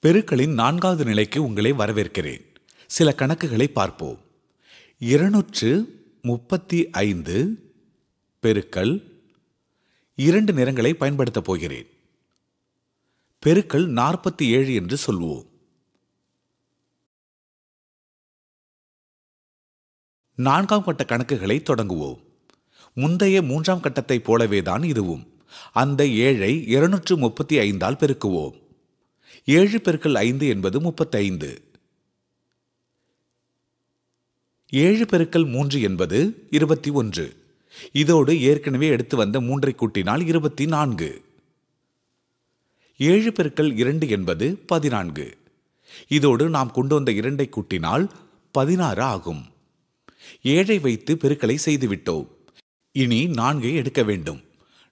பெருக்களின் நான்காவது நிலைக்கு உங்களை வரவேற்கிறேன். சில கணக்குகளை பார்ப்போம். இருநூற்று முப்பத்தி ஐந்து பெருக்கல் இரண்டு நிறங்களை பயன்படுத்தப் போகிறேன். பெருக்கல் நாற்பத்தி ஏழு என்று சொல்வோம். நான்காம் கட்ட கணக்குகளை தொடங்குவோம். முந்தைய மூன்றாம் கட்டத்தைப் போலவேதான் இதுவும். அந்த ஏழை இருநூற்று முப்பத்தி ஐந்தால் பெருக்குவோம். ஏழு பெருக்கல் ஐந்து என்பது முப்பத்தைந்து. ஏழு பெருக்கல் மூன்று என்பது இருபத்தி ஒன்று. இதோடு ஏற்கனவே எடுத்து வந்த மூன்றை கூட்டினால் இருபத்தி நான்கு. ஏழு பெருக்கல் இரண்டு என்பது பதினான்கு. இதோடு நாம் கொண்டு வந்த இரண்டை கூட்டினால் பதினாறு ஆகும். ஏழை வைத்து பெருக்கலை செய்துவிட்டோம். இனி நான்கை எடுக்க வேண்டும்.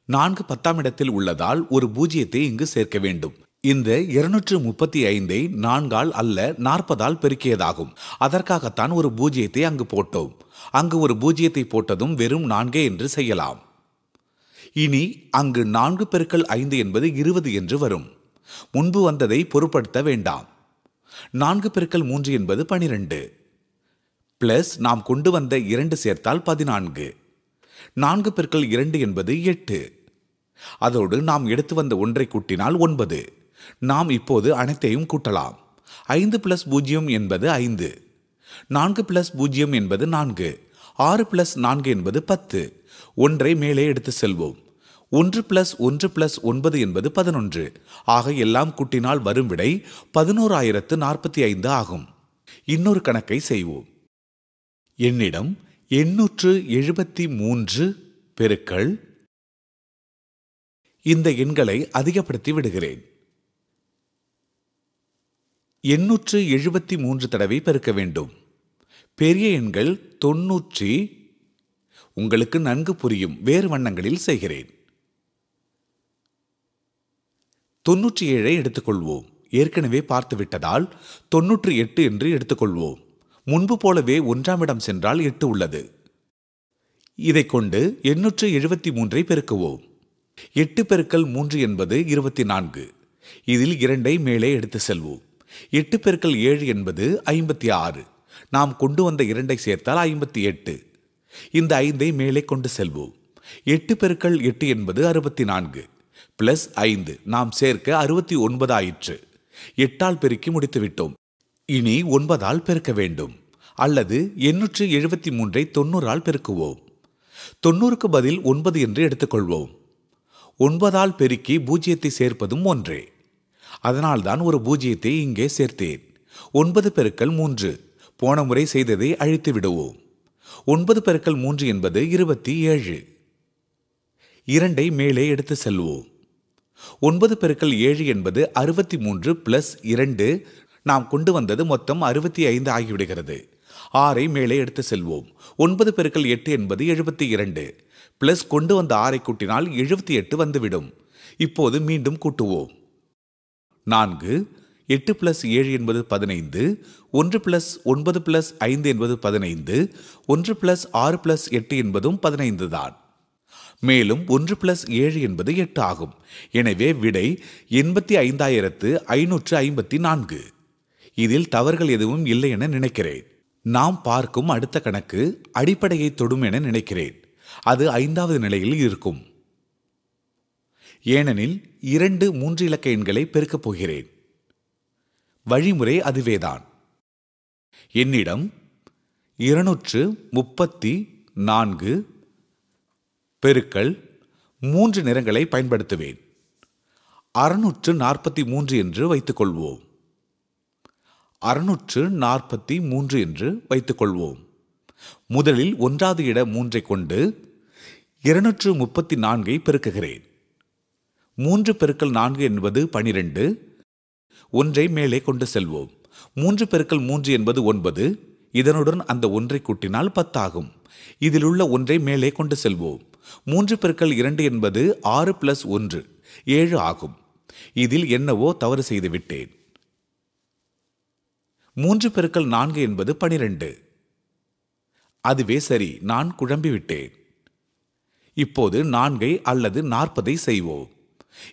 நான்கு பத்தாம் இடத்தில் உள்ளதால் ஒரு பூஜ்ஜியத்தை இங்கு சேர்க்க வேண்டும். இந்த இருநூற்று முப்பத்தி ஐந்தை நான்கால் அல்ல நாற்பதால் பெருக்கியதாகும். அதற்காகத்தான் ஒரு பூஜ்ஜியத்தை அங்கு போட்டோம். அங்கு ஒரு பூஜ்ஜியத்தை போட்டதும் வெறும் நான்கே என்று செய்யலாம். இனி அங்கு நான்கு பெருக்கள் ஐந்து என்பது இருபது என்று வரும். முன்பு வந்ததை பொருட்படுத்த வேண்டாம். நான்கு பெருக்கள் மூன்று என்பது பனிரெண்டு. பிளஸ் நாம் கொண்டு வந்த இரண்டு சேர்த்தால் பதினான்கு. நான்கு பெருக்கள் இரண்டு என்பது எட்டு. அதோடு நாம் எடுத்து வந்த ஒன்றை கூட்டினால் ஒன்பது. நாம் இப்போது அனைத்தையும் கூட்டலாம். ஐந்து பிளஸ் பூஜ்ஜியம் என்பது ஐந்து. நான்கு பிளஸ் பூஜ்ஜியம் என்பது நான்கு. ஆறு பிளஸ் நான்கு என்பது பத்து. ஒன்றை மேலே எடுத்து செல்வோம். ஒன்று பிளஸ் ஒன்று பிளஸ் ஒன்பது என்பது பதினொன்று. ஆக எல்லாம் கூட்டினால் வரும் விடை பதினோராயிரத்து நாற்பத்தி ஐந்து ஆகும். இன்னொரு கணக்கை செய்வோம். என்னிடம் எண்ணூற்று எழுபத்தி மூன்று பெருக்கள். இந்த எண்களை அதிகப்படுத்தி விடுகிறேன். எண்ணூற்று எழுபத்தி மூன்று தடவை பெருக்க வேண்டும். பெரிய எண்கள் தொன்னூற்றி உங்களுக்கு நன்கு புரியும் வேறு வண்ணங்களில் செய்கிறேன். தொன்னூற்றி ஏழை எடுத்துக்கொள்வோம். ஏற்கனவே பார்த்துவிட்டதால் தொன்னூற்றி எட்டு என்று எடுத்துக்கொள்வோம். முன்பு போலவே ஒன்றாம் இடம் சென்றால் எட்டு உள்ளது. இதை கொண்டு எண்ணூற்று எழுபத்தி மூன்றை பெருக்குவோம். எட்டு பெருக்கல் மூன்று என்பது இருபத்தி நான்கு. இதில் இரண்டை மேலே எடுத்து செல்வோம். எட்டு பெருக்கல் ஏழு என்பது ஐம்பத்தி ஆறு. நாம் கொண்டு வந்த இரண்டை சேர்த்தால் ஐம்பத்தி எட்டு. இந்த ஐந்தை மேலே கொண்டு செல்வோம். எட்டு பெருக்கள் எட்டு என்பது அறுபத்தி நான்கு. பிளஸ் ஐந்து. நாம் சேர்க்க அறுபத்தி ஒன்பது ஆயிற்று. எட்டால் பெருக்கி முடித்துவிட்டோம் இனி ஒன்பதால் பெருக்க வேண்டும். அல்லது எண்ணூற்று எழுபத்தி மூன்றை தொண்ணூறால் பெருக்குவோம். தொண்ணூறுக்கு பதில் ஒன்பது என்று எடுத்துக்கொள்வோம். ஒன்பதால் பெருக்கி பூஜ்ஜியத்தை சேர்ப்பதும் ஒன்றே. அதனால்தான் ஒரு பூஜ்ஜியத்தை இங்கே சேர்த்தேன். ஒன்பது பெருக்கல் மூன்று. போன முறை செய்ததை அழித்து விடுவோம். ஒன்பது பெருக்கல் மூன்று என்பது இருபத்தி ஏழு. இரண்டை மேலே எடுத்து செல்வோம். ஒன்பது பெருக்கல் ஏழு என்பது அறுபத்தி மூன்று பிளஸ் இரண்டு. நாம் கொண்டு வந்தது மொத்தம் அறுபத்தி ஐந்து ஆகிவிடுகிறது. ஆறை மேலே எடுத்து செல்வோம். ஒன்பது பெருக்கல் எட்டு என்பது எழுபத்தி இரண்டு. பிளஸ் கொண்டு வந்த ஆறை கூட்டினால் எழுபத்தி எட்டு வந்துவிடும். இப்போது மீண்டும் கூட்டுவோம். நான்கு எட்டு பிளஸ் ஏழு என்பது பதினைந்து ஒன்று பிளஸ் ஒன்பது பிளஸ் ஐந்து என்பது பதினைந்து ஒன்று பிளஸ் ஆறு பிளஸ் எட்டு என்பதும் பதினைந்து தான். மேலும் ஒன்று பிளஸ் ஏழு என்பது எட்டு ஆகும். எனவே விடை எண்பத்தி ஐந்தாயிரத்து ஐநூற்று ஐம்பத்தி நான்கு. இதில் தவறுகள் எதுவும் இல்லை என நினைக்கிறேன். நாம் பார்க்கும் அடுத்த கணக்கு அடிப்படையை தொடும் என நினைக்கிறேன். அது ஐந்தாவது நிலையில் இருக்கும். ஏனெனில் இரண்டு மூன்று இலக்க எண்களை பெருக்கப் போகிறேன். வழிமுறை அதுவேதான். என்னிடம் இருநூற்று முப்பத்தி நான்கு பெருக்கள் மூன்று நிறங்களை பயன்படுத்துவேன். அறுநூற்று நாற்பத்தி மூன்று என்று வைத்துக்கொள்வோம். அறுநூற்று நாற்பத்தி மூன்று என்று வைத்துக்கொள்வோம். முதலில் ஒன்றாவது இட மூன்றை கொண்டு இருநூற்று முப்பத்தி நான்கை பெருக்குகிறேன். மூன்று பெருக்கல் நான்கு என்பது பனிரெண்டு. ஒன்றை மேலே கொண்டு செல்வோம். மூன்று பெருக்கல் மூன்று என்பது ஒன்பது. இதனுடன் அந்த ஒன்றை கூட்டினால் பத்தாகும். இதில் உள்ள ஒன்றை மேலே கொண்டு செல்வோம். மூன்று பெருக்கல் இரண்டு என்பது ஆறு பிளஸ் ஒன்று. ஏழு ஆகும். இதில் என்னவோ தவறு செய்து விட்டேன். மூன்று பெருக்கல் நான்கு என்பது பனிரெண்டு. அதுவே சரி நான் குழம்பிவிட்டேன். இப்போது நான்கை அல்லது நாற்பதை செய்வோம்.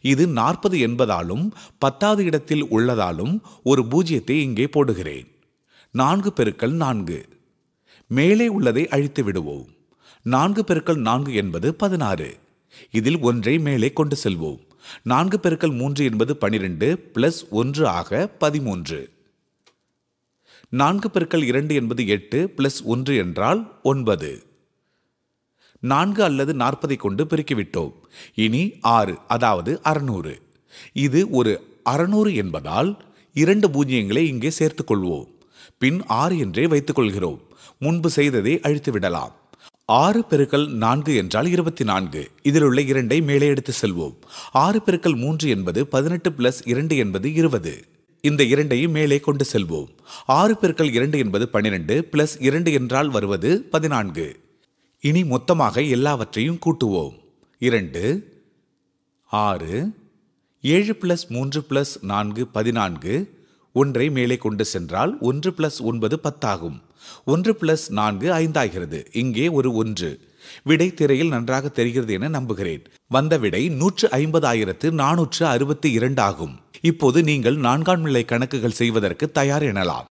இது நாற்பது என்பதாலும் பத்தாவது இடத்தில் உள்ளதாலும் ஒரு பூஜ்ஜியத்தை இங்கே போடுகிறேன். நான்கு பெருக்கள் நான்கு. மேலே உள்ளதை அழித்து விடுவோம். நான்கு பெருக்கள் நான்கு என்பது பதினாறு. இதில் ஒன்றை மேலே கொண்டு செல்வோம். நான்கு பெருக்கள் மூன்று என்பது பனிரெண்டு பிளஸ் ஒன்று ஆக பதிமூன்று. நான்கு பெருக்கள் இரண்டு என்பது எட்டு பிளஸ் ஒன்று என்றால் ஒன்பது. நான்கு அல்லது நாற்பதை கொண்டு பெருக்கிவிட்டோம். இனி ஆறு அதாவது அறுநூறு. இது ஒரு அறுநூறு என்பதால் இரண்டு பூஜ்ஜியங்களை இங்கே சேர்த்துக் கொள்வோம் பின் ஆறு என்றே வைத்துக் கொள்கிறோம் முன்பு செய்ததை அழித்து விடலாம் ஆறு பெருக்கல் நான்கு என்றால் இருபத்தி நான்கு இதில் உள்ள இரண்டை மேலே எடுத்து செல்வோம். ஆறு பெருக்கல் மூன்று என்பது பதினெட்டு பிளஸ் இரண்டு என்பது இருபது. இந்த இரண்டையும் மேலே கொண்டு செல்வோம். ஆறு பெருக்கல் இரண்டு என்பது பன்னிரண்டு பிளஸ் இரண்டு என்றால் வருவது பதினான்கு. இனி மொத்தமாக எல்லாவற்றையும் கூட்டுவோம். இரண்டு ஆறு ஏழு பிளஸ் மூன்று பிளஸ் நான்கு பதினான்கு ஒன்றை மேலே கொண்டு சென்றால் ஒன்று பிளஸ் ஒன்பது பத்தாகும். ஒன்று பிளஸ் நான்கு ஐந்தாகிறது. இங்கே ஒரு ஒன்று. விடை திரையில் நன்றாக தெரிகிறது என நம்புகிறேன். வந்த விடை நூற்று ஐம்பதாயிரத்து நானூற்று அறுபத்தி இரண்டு ஆகும் இப்போது நீங்கள் நான்காம் நிலை கணக்குகள் செய்வதற்கு தயார் எனலாம்.